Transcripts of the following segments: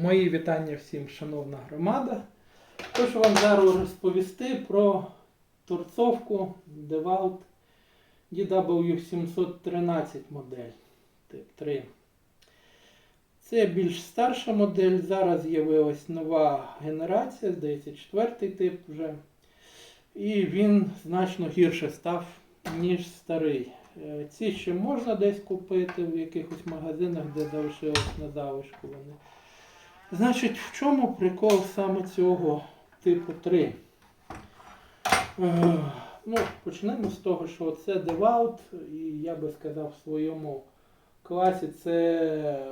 Мої вітання всім, шановна громада. Хочу вам зараз розповісти про торцовку DeWalt DW713 модель тип 3. Це більш старша модель. Зараз з'явилась нова генерація, здається, четвертий тип вже. І він значно гірше став, ніж старий. Е, Ці ще можна десь купити в якихось магазинах, де залишилось на залишку вони. Значить, в чому прикол саме цього типу 3? Е, ну, почнемо з того, що це DeWalt, і я би сказав в своєму класі це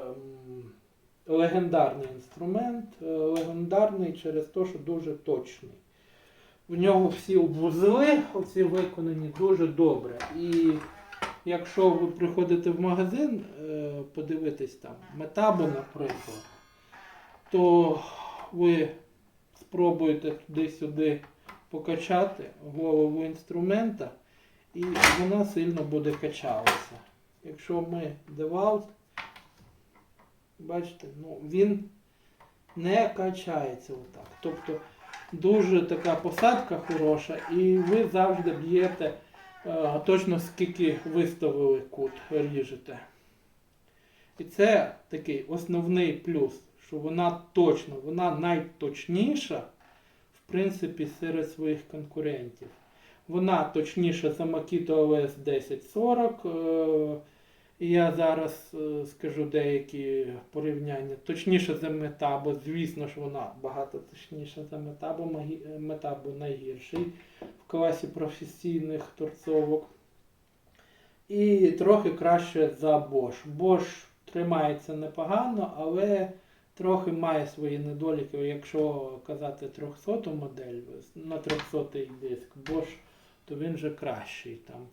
легендарний інструмент. Е, Легендарний через те, що дуже точний. В нього всі вузли, оці виконані дуже добре. І якщо ви приходите в магазин, е, подивитись там метабу, наприклад, то ви спробуєте туди-сюди покачати голову інструмента, і вона сильно буде качалася. Якщо ми DeWalt, бачите, ну, він не качається отак. Тобто дуже така посадка хороша, і ви завжди б'єте е, точно скільки виставили кут, ріжете. І це такий основний плюс, що вона точно, вона найточніша, в принципі, серед своїх конкурентів. Вона точніша за Makito OS 1040. е, я зараз е, скажу деякі порівняння. Точніше за Metabo. Звісно ж, вона багато точніша за. Магі- е, Metabo найгірший в класі професійних торцовок. І трохи краще за Bosch. Bosch тримається непогано, але трохи має свої недоліки. Якщо казати 300 модель на 300 диск Bosch, то він же кращий. Там,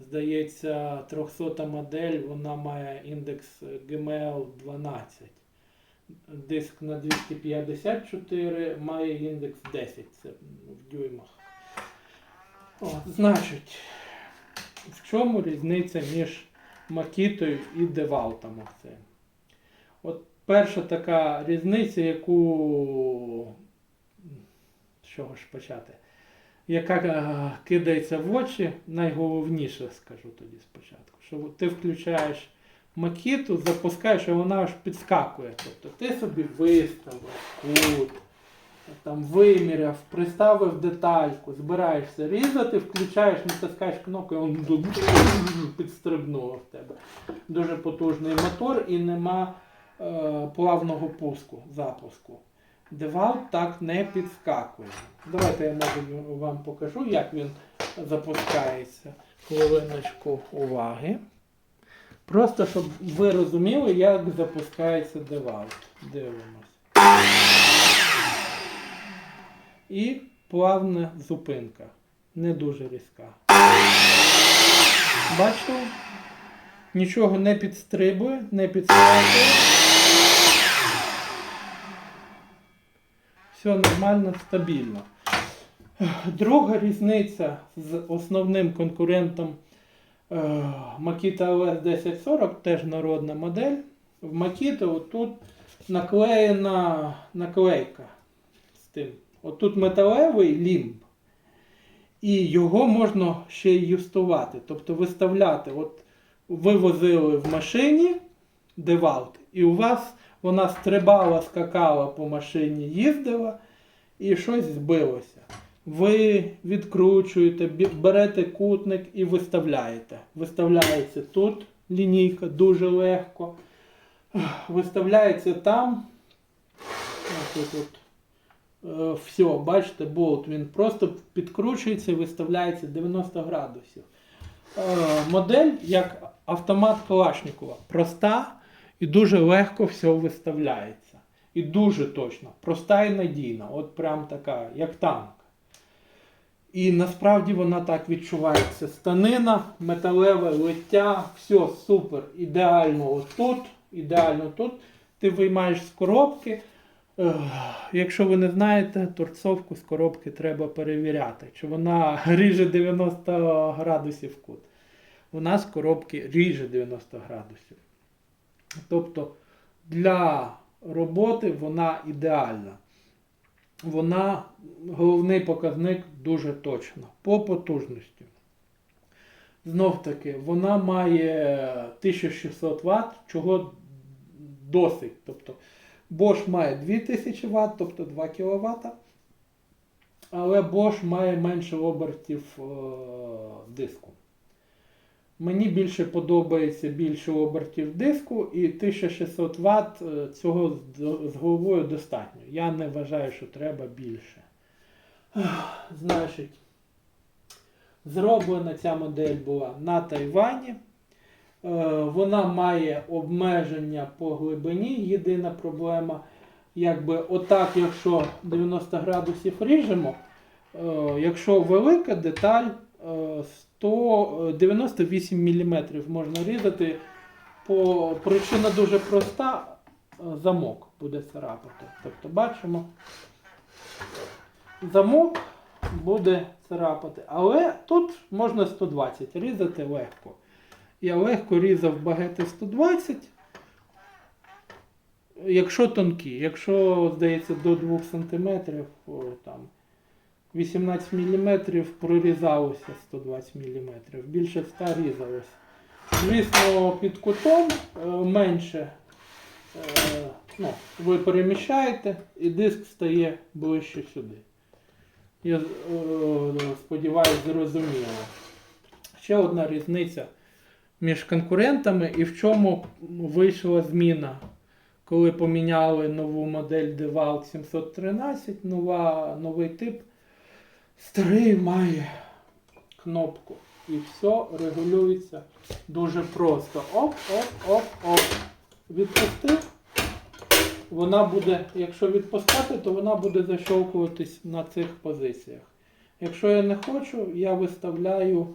здається, 300 модель вона має індекс GML 12. Диск на 254 має індекс 10, це в дюймах. О, значить, в чому різниця між Макітою і Девалтом? От перша така різниця, яку. Чого ж почати? Яка е, кидається в очі, найголовніше скажу тоді спочатку. Що ти включаєш макіту, запускаєш, і вона аж підскакує. Тобто ти собі виставив кут, там виміряв, приставив детальку, збираєшся різати, включаєш, натискаєш кнопку, і він підстрибнуло в тебе. Дуже потужний мотор і нема плавного пуску, запуску. Девал так не підскакує. Давайте я можу вам покажу, як він запускається. Хвилиночку уваги. Просто щоб ви розуміли, як запускається девал. Дивимось. І плавна зупинка. Не дуже різка. Бачите? Нічого не підстрибує, не підскакує. Все нормально, стабільно. Друга різниця з основним конкурентом е, Makita OS 1040, теж народна модель. В Makita отут наклеєна наклейка з тим. Отут металевий лімб. І його можна ще й юстувати, тобто виставляти. От ви возили в машині девалт, і у вас вона стрибала, скакала по машині, їздила і щось збилося. Ви відкручуєте, берете кутник і виставляєте. Виставляється тут лінійка дуже легко. Виставляється там. Ось тут. Е, Все, бачите, болт, він просто підкручується і виставляється 90 градусів. Е, Модель як автомат Калашникова. Проста і дуже легко все виставляється. І дуже точно. Проста і надійна. От прям така, як танк. І насправді вона так відчувається. Станина, металеве лиття, все супер. Ідеально отут, ідеально тут. Ти виймаєш з коробки. Якщо ви не знаєте, торцовку з коробки треба перевіряти, чи вона ріже 90 градусів кут. Вона з коробки ріже 90 градусів. Тобто для роботи вона ідеальна. Вона головний показник дуже точно по потужності. Знов таки, вона має 1600 Вт, чого досить. Тобто Bosch має 2000 Вт, тобто 2 кВт. Але Bosch має менше обертів е, диску. Мені більше подобається більше обертів диску, і 1600 Вт е, цього з- головою достатньо. Я не вважаю, що треба більше. Значить, зроблена ця модель була на Тайвані. Е, Вона має обмеження по глибині. Єдина проблема, якби отак, якщо 90 градусів ріжемо, е, якщо велика деталь е, 198 мм можна різати. По, причина дуже проста, е, замок буде царапати. Тобто бачимо, замок буде царапати. Але тут можна 120 різати легко. Я легко різав багети 120. Якщо тонкі, якщо, здається, до 2 см, там 18 мм прорізалося 120 мм, більше 100 різалось. Звісно, під кутом е, менше е, ну, ви переміщаєте і диск стає ближче сюди. Я е, сподіваюся, зрозуміло. Ще одна різниця між конкурентами і в чому вийшла зміна, коли поміняли нову модель DeWalt 713, нова, новий тип. Старий має кнопку. І все регулюється дуже просто. Оп, оп, оп, оп. Відпустив. Вона буде, якщо відпускати, то вона буде защовкуватись на цих позиціях. Якщо я не хочу, я виставляю,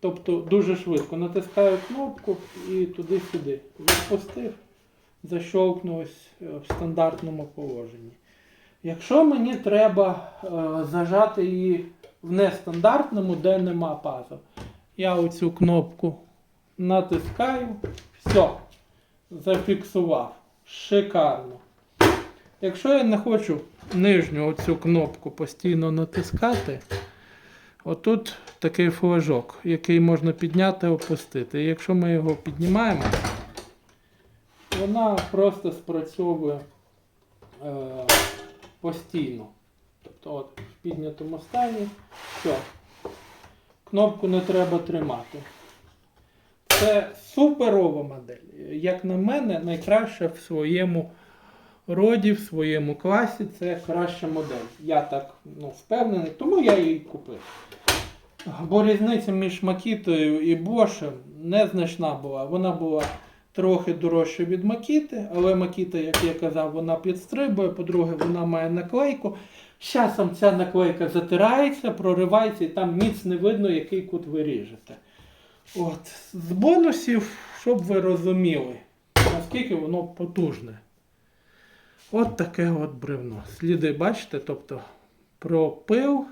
тобто дуже швидко натискаю кнопку і туди-сюди. Відпустив, защовкнулось е, в стандартному положенні. Якщо мені треба е, зажати її в нестандартному, де нема пазу, я оцю кнопку натискаю, все, зафіксував. Шикарно. Якщо я не хочу нижню оцю кнопку постійно натискати, отут такий флажок, який можна підняти і опустити. І якщо ми його піднімаємо, вона просто спрацьовує постійно. Тобто от в піднятому стані, все. Кнопку не треба тримати. Це суперова модель. Як на мене, найкраща в своєму роді, в своєму класі це краща модель. Я так ну, впевнений, тому я її купив. Бо різниця між Макітою і Бошем незначна була. Вона була трохи дорожча від Макіти, але Макіта, як я казав, вона підстрибує. По-друге, вона має наклейку. З часом ця наклейка затирається, проривається і там ніц не видно, який кут ви ріжете. От, з бонусів, щоб ви розуміли, наскільки воно потужне. От таке от бревно. Сліди, бачите, тобто пропил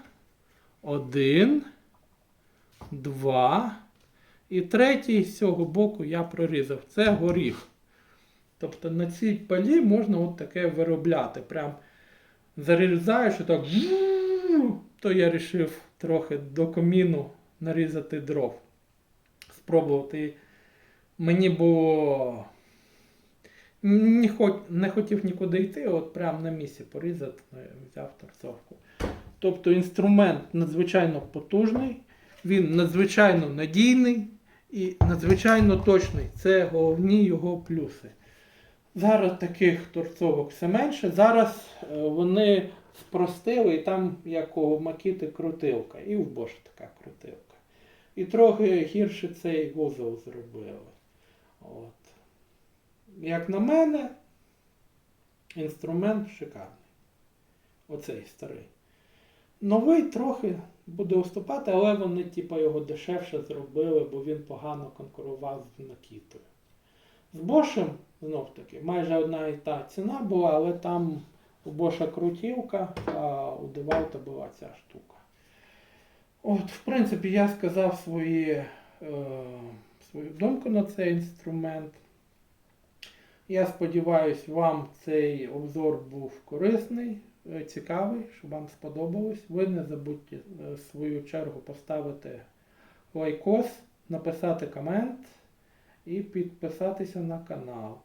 один, два. І третій з цього боку я прорізав. Це горіх. Тобто на цій палі можна от таке виробляти. Прям зарізаєш і так. То я вирішив трохи до коміну нарізати дров. Спробувати. Мені було. Не, хот... не хотів нікуди йти, от прямо на місці порізати, ну, взяв торцовку. Тобто інструмент надзвичайно потужний, він надзвичайно надійний і надзвичайно точний. Це головні його плюси. Зараз таких торцовок все менше. Зараз е, вони спростили, і там, як у Макіти, крутилка, і в Bosch така крутилка. І трохи гірше цей вузол зробили. От. Як на мене, інструмент шикарний. Оцей старий. Новий трохи буде уступати, але вони типу, його дешевше зробили, бо він погано конкурував з Накітою. З Бошем, знов таки, майже одна і та ціна була, але там у Боша крутівка, а у Девалта була ця штука. От, в принципі, я сказав свої, е, свою думку на цей інструмент. Я сподіваюся, вам цей обзор був корисний, е, цікавий, щоб вам сподобалось. Ви не забудьте е, в свою чергу поставити лайкос, написати комент і підписатися на канал.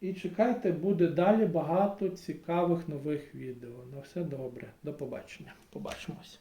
І чекайте, буде далі багато цікавих нових відео. На все добре. До побачення. Побачимось.